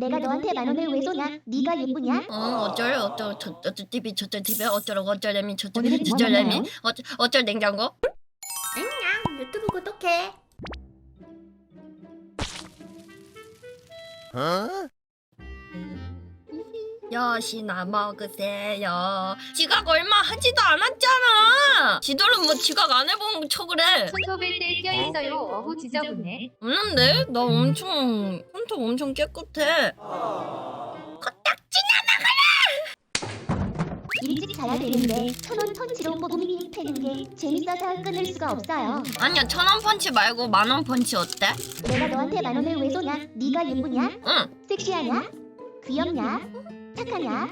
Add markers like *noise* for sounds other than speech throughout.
내가 너한테 만 원을 왜 쏘냐? 네가 예쁘냐? 어 어쩔 어쩔 저 어쩔 TV 저쩔 TV 어쩌라고 오늘은 저쩔려미 뭐 어쩔 어쩔 냉장고 안녕 유튜브 구독해 여시나 먹으세요 지각 얼마 하지도 않았잖아 지들은 뭐 지각 안 해본 척을 해 손톱에 때 껴있어요. 어후 지저분해. 없는데? 나 엄청 손톱 엄청 깨끗해 일찍 자야 되는데 천원 펀치로 뽀금이 패는 게 재밌어서 끊을 수가 없어요 아니야 천 원 펀치 말고 만 원 펀치 어때? 내가 너한테 만 원을 왜 쏘냐? 네가 예쁘냐? 응 섹시하냐? 귀엽냐? 착하냐?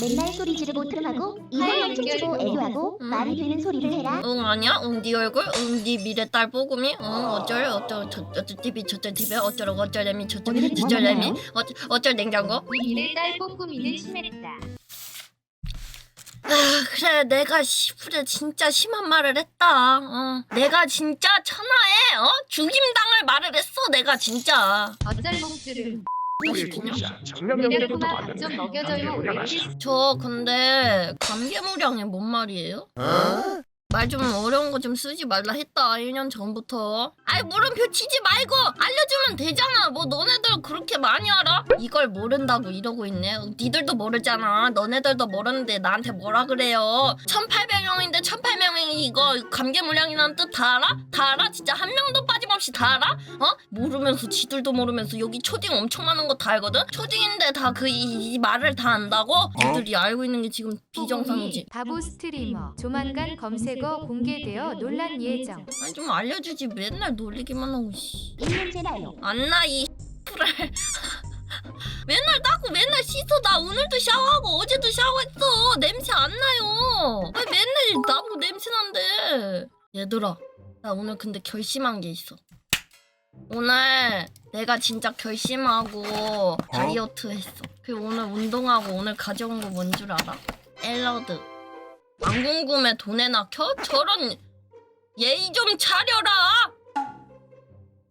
맨날 소리 지르고 트름하고 이것만 춤추고 애교하고 음. 말이 되는 소리를 해라 응 아니야? 응네 얼굴? 응네 미래 딸 뽀금이? 응 어쩔 어쩔 저 어쩔 TV 저쩔 TV 어쩌라고 어쩌려미 저쩔 오늘은 뭐 먹나요? 어쩔 어쩔 냉장고 이 일에 딸 뽀꾸미는 심했다. 아, 그래 내가 시풀에 진짜 심한 말을 했다 어. 내가 진짜 천하에 어? 죽임당할 말을 했어 내가 진짜 어쩔 몽주를. 정명령부터 미래구마 밥좀 먹여줘요. 저 근데 감개무량이 뭔 말이에요? 말 좀 어려운 거 좀 쓰지 말라 했다 1년 전부터 아이 물음표 치지 말고 알려주면 되잖아 뭐 너네들 그렇게 많이 알아? 이걸 모른다고 이러고 있네 니들도 모르잖아 너네들도 모르는데 나한테 뭐라 그래요 1800명인데 1800명이 이거 감개무량이라는 뜻 다 알아? 다 알아? 진짜 한 명도 빠짐없이 다 알아? 어? 모르면서 지들도 모르면서 여기 초딩 엄청 많은 거 다 알거든? 초딩인데 다 그 이 말을 다 안다고? 니들이 알고 있는 게 지금 비정상이지 바보 스트리머. 조만간 검색어 공개되어 논란 예정. 아니 좀 알려주지. 맨날 놀리기만 하고 씨. 입냄새 나요 안나 이 X를. *laughs* 맨날 닦고 맨날 씻어. 나 오늘도 샤워하고 어제도 샤워했어. 냄새 안 나요. 아니 맨날 나보고 냄새 난대? 얘들아 나 오늘 근데 결심한 게 있어. 오늘 내가 진짜 결심하고 다이어트 했어. 그리고 오늘 운동하고 오늘 가져온 거 뭔 줄 알아? 샐러드 안 궁금해 돈에 낚여? 저런 예의 좀 차려라!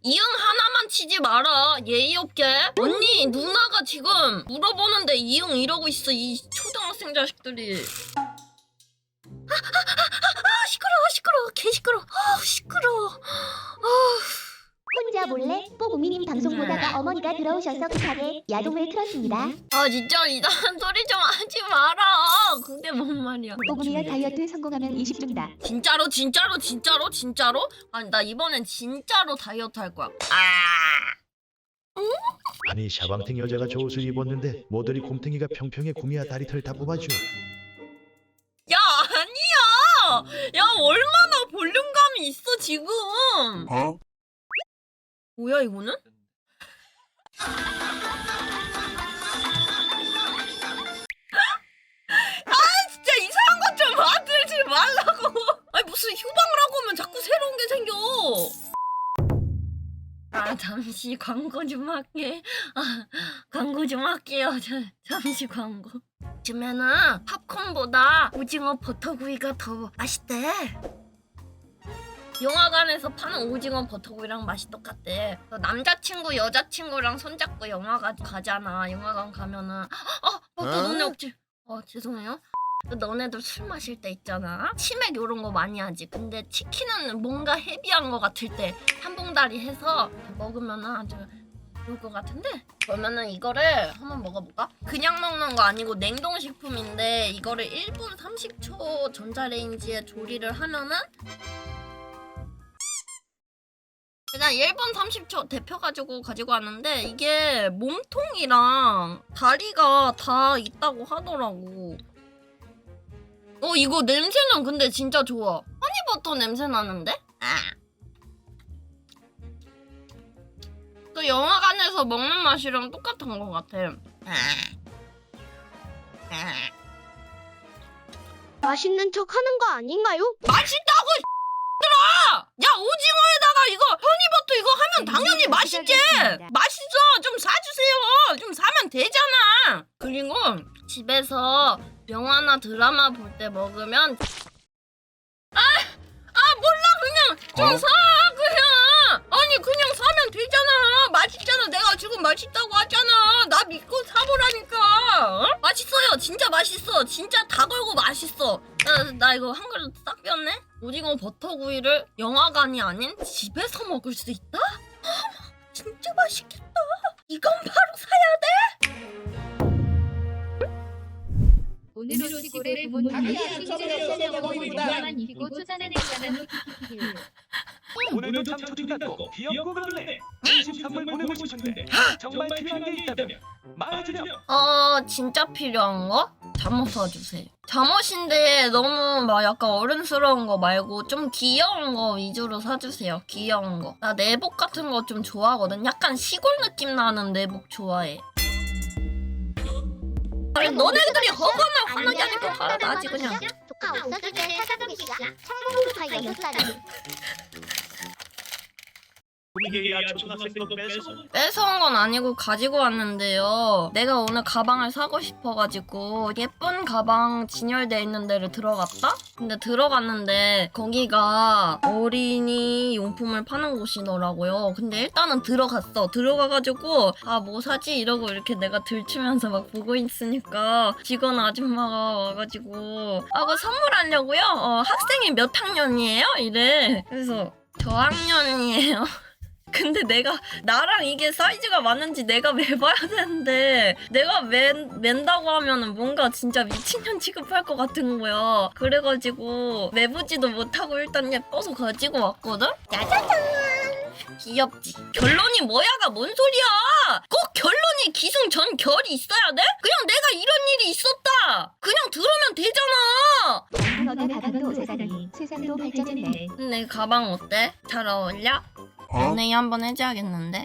이응 하나만 치지 마라 예의 없게. 언니 누나가 지금 물어보는데 이응 이러고 있어 이 초등학생 자식들이. 아, 아, 아, 아, 시끄러워 시끄러워. 개 시끄러워. 아 시끄러워. 아 혼자 몰래? 뽀구미님 방송 보다가 어머니가 들어오셔서 급하게 야동을 틀었습니다. 아 진짜 이상한 소리 좀 하지 마라. 그게 뭔 말이야. 뽀구미가 다이어트 성공하면 20 준다. 진짜로 진짜로 진짜로 진짜로? 아니 나 이번엔 진짜로 다이어트 할 거야. 아. 아니 샤방탱 여자가 저 옷을 입었는데 모델이 곰탱이가 평평해 구미야 다리털 다 뽑아줘. 야 아니야. 야 얼마나 볼륨감이 있어 지금 뭐야 이거는? *laughs* 아 진짜 이상한 것 좀 만들지 말라고. *laughs* 아니 무슨 휴방을 하고 오면 자꾸 새로운 게 생겨. 아 잠시 광고 좀 할게. 아 광고 좀 할게요. 저, 잠시 광고. 요즘에는 팝콘보다 오징어 버터구이가 더 맛있대 영화관에서 파는 오징어 버터구이랑 맛이 똑같대. 그 남자친구 여자친구랑 손잡고 영화관 가잖아. 영화관 가면은 아 맞다 너네 없지. 어 죄송해요. 그 너네들 술 마실 때 있잖아. 치맥 요런 거 많이 하지. 근데 치킨은 뭔가 헤비한 거 같을 때한 봉다리 해서 먹으면은 아주 좋을 것 같은데? 그러면은 이거를 한번 먹어볼까? 그냥 먹는 거 아니고 냉동식품인데 이거를 1분 30초 전자레인지에 조리를 하면은 일단 1분 30초 데펴가지고 가지고 왔는데 이게 몸통이랑 다리가 다 있다고 하더라고. 어 이거 냄새는 근데 진짜 좋아. 허니버터 냄새 나는데? 아. 그 영화관에서 먹는 맛이랑 똑같은 것 같아. 아. 아. 맛있는 척 하는 거 아닌가요? 맛있다고 *laughs* 들아! 야 오징어에다가 이거 이거 하면 당연히 맛있지. 맛있어. 좀 사주세요. 좀 사면 되잖아. 그리고 집에서 영화나 드라마 볼 때 먹으면 아, 아 몰라 그냥 좀사 그냥 아니 그냥 사면 되잖아 맛있잖아. 내가 지금 맛있다고 하잖아. 나 믿고 맛있어 진짜 맛있어. 진짜 다 걸고 맛있어. 나, 나 이거 한 그릇 싹 뺐네? 오징어 버터구이를 영화관이 아닌 집에서 먹을 수 있다? 진짜 맛있겠다. 이건 바로 사야 오늘로 시골의 부모님이 만 입고 초산에 가는 오늘도 참 초딩 같고 귀엽고 그러네. 음식 선물 보내고 싶은데. 정말 필요한 게 있다면 말해주렴. 어 진짜 필요한 거? 잠옷 사주세요. 잠옷인데 너무 막 약간 어른스러운 거 말고 좀 귀여운 거 위주로 사주세요. 귀여운 거 나 내복 같은 거 좀 좋아하거든. 약간 시골 느낌 나는 내복 좋아해. 아니 너네들이 허건을 화나게 하니까 화가 나지 그냥. 조카 없어질 때 조카 여섯 살이. 분위기야. 뺏어온 건 아니고 가지고 왔는데요. 내가 오늘 가방을 사고 싶어가지고 예쁜 가방 진열돼 있는 데를 들어갔다? 근데 들어갔는데 거기가 어린이 용품을 파는 곳이더라고요. 근데 일단은 들어갔어. 들어가가지고 아 뭐 사지 이러고 이렇게 내가 들추면서 막 보고 있으니까 직원 아줌마가 와가지고 아 그거 선물하려고요? 어, 학생이 몇 학년이에요? 이래. 그래서 저학년이에요. *laughs* 근데 내가 나랑 이게 사이즈가 맞는지 내가 매봐야 되는데 내가 맨, 맨다고 하면은 뭔가 진짜 미친년 취급할 것 같은 거야 그래가지고 매보지도 못하고 일단 예뻐서 가지고 왔거든? 짜자잔 귀엽지 결론이 뭐야가 뭔 소리야 꼭 결론이 기승 전 결이 있어야 돼? 그냥 내가 이런 일이 있었다 그냥 들으면 되잖아 가방도 세상도 발전했네. 내 가방 어때? 잘 어울려? 연예인 한번 해줘야겠는데?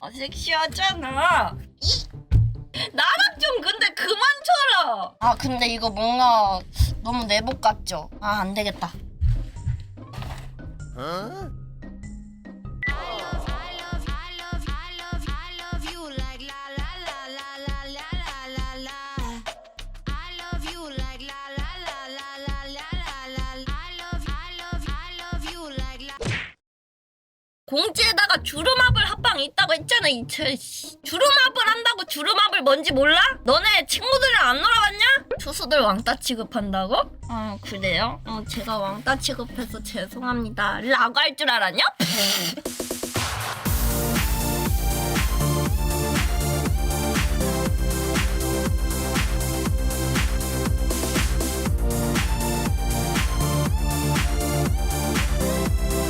아 섹시하잖아. 이 나랑 좀 근데 그만 쳐라. 아 근데 이거 뭔가 너무 내복 같죠? 아 안 되겠다. 공지에다가 주름합을 합방 있다고 했잖아 이철 씨. 주름합을 한다고 주름합을 뭔지 몰라? 너네 친구들이랑 안 놀아봤냐? 투수들 왕따 취급한다고? 아 그래요? 어 제가 왕따 취급해서 죄송합니다 라고 할 줄 알았냐? *laughs*